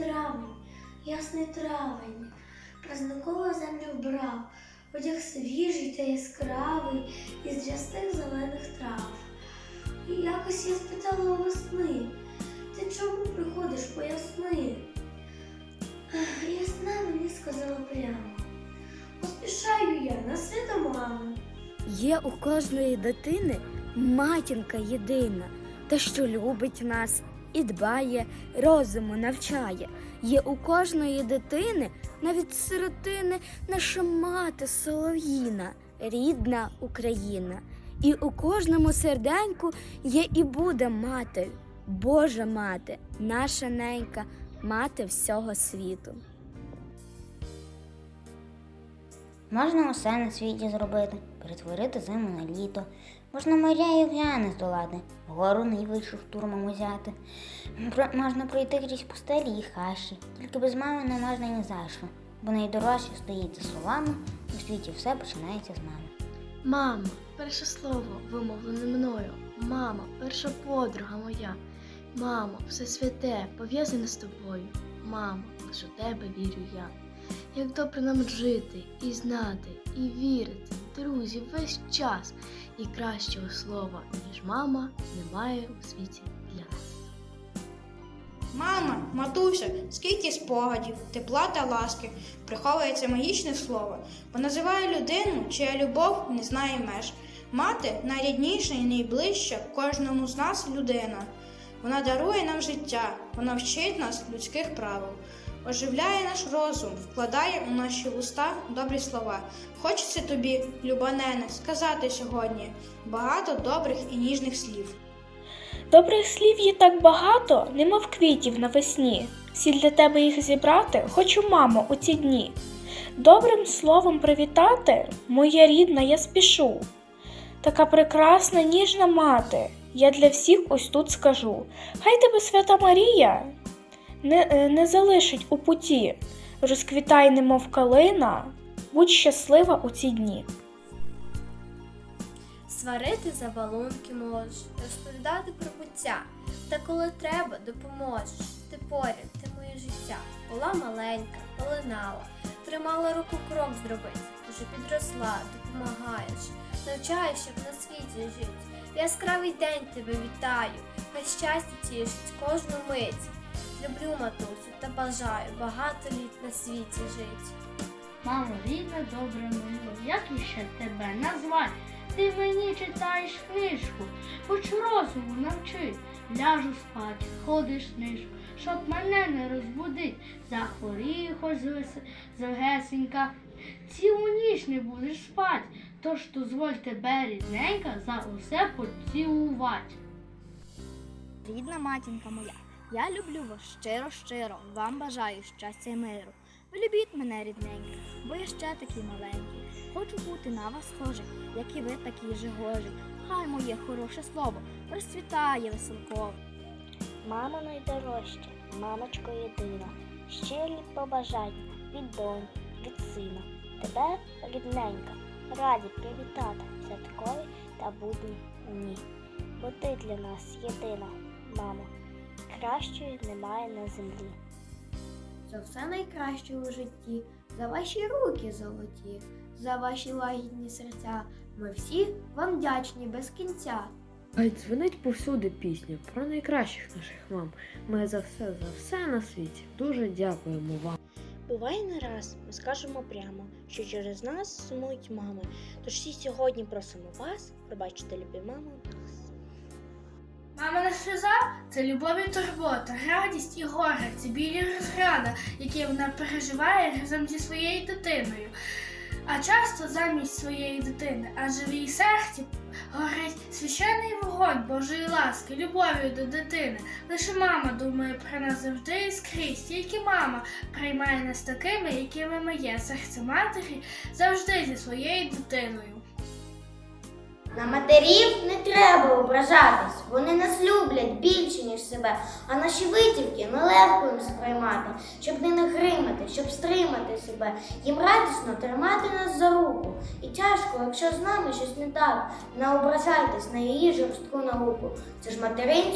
травень, ясний травень, празникову землю вбрав, одяг свіжий та яскравий із рястих зелених трав. І якось я спитала у весни, ти чому приходиш, поясни? Ясна мені сказала прямо. Поспішаю я на свято мами. Є у кожної дитини матінка єдина, та що любить нас і дбає, розуму навчає. Є у кожної дитини, навіть сиротини, наша мати солов'їна, рідна Україна. І у кожному серденьку є і буде мати, Божа мати, наша ненька, мати всього світу. Можна усе на світі зробити, перетворити зиму на літо. Можна моря і океани здолати, гору найвищу штурмом узяти. Можна пройти крізь пустелі і хащі, тільки без мами не можна ні за що, бо найдорожче стоїть за словами, у світі все починається з мами. Мама, перше слово вимовлене мною. Мама, перша подруга моя. Мамо, все святе, пов'язане з тобою. Мамо, лише тебе вірю я. Як добре нам жити і знати, і вірити, друзі, весь час. І кращого слова, ніж мама, немає у світі для нас. Мама, матуся, скільки спогадів, тепла та ласки приховується магічне слово, бо називає людину, чия любов не знає меж. Мати найрідніша і найближча кожному з нас людина. Вона дарує нам життя, вона вчить нас людських правил, оживляє наш розум, вкладає у наші вуста добрі слова. Хочеться тобі, любанене, сказати сьогодні багато добрих і ніжних слів. Добрих слів є так багато, немов квітів навесні. Всі для тебе їх зібрати, хочу, мамо, у ці дні. Добрим словом привітати, моя рідна, я спішу. Така прекрасна, ніжна мати, я для всіх ось тут скажу. Хай тебе свята Марія не, е, не залишить у путі. Розквітай, немов калина, будь щаслива у ці дні. Сварити за балунки можеш, розповідати про буття. Та коли треба, допоможеш. Ти поряд, ти моє життя. Була маленька, полинала, тримала руку крок зробити. Вже підросла, допомагаєш, навчаєш, як на світі жить. В Яскравий день тебе вітаю, хай щастя тішить кожну мить. Люблю матусю та бажаю багато літ на світі жить. Мамо, рідна, добра мила, як іще тебе назвать? Ти мені читаєш книжку, хоч розуму навчи. Ляжу спать, ходиш нишку, щоб мене не розбудить. Захворію хоч завгесенька, цілу ніч не будеш спать. Тож дозволь тебе, рідненька, за усе поцілувати. Рідна матінка моя, я люблю вас щиро-щиро, вам бажаю щастя і миру. Ви любіть мене рідненько, бо я ще такий маленький. Хочу бути на вас схожий, як і ви такі же гожі. Хай моє хороше слово розцвітає веселково. Мама найдорожча, мамочко єдина, щирі побажання від донь, від сина. Тебе, рідненька, раді привітати святкові та будні дні. Бо ти для нас єдина, кращої немає на землі. За все найкраще у житті, за ваші руки золоті, за ваші лагідні серця. Ми всі вам вдячні без кінця. Хай дзвонить повсюди пісня про найкращих наших мам. Ми за все, за все на світі дуже дякуємо вам. Буває не раз, ми скажемо прямо, що через нас сумують мами. Тож всі сьогодні просимо вас, пробачте, любі мами, нас. Сльоза це любов і турбота, радість і горе, це білі розряда, які вона переживає разом зі своєю дитиною. А часто замість своєї дитини, адже в її серці горить священний вогонь Божої ласки, любов'ю до дитини. Лише мама думає про нас завжди і скрізь. Тільки мама приймає нас такими, якими ми є. Серце матері завжди зі своєю дитиною. На матерів не треба ображатись, вони нас люблять більше, ніж себе, а наші витівки нелегко їм сприймати, щоб не нагримати, щоб стримати себе. Їм радісно тримати нас за руку. І тяжко, якщо з нами щось не так, не ображайтесь на її жорстку науку. Це ж материнська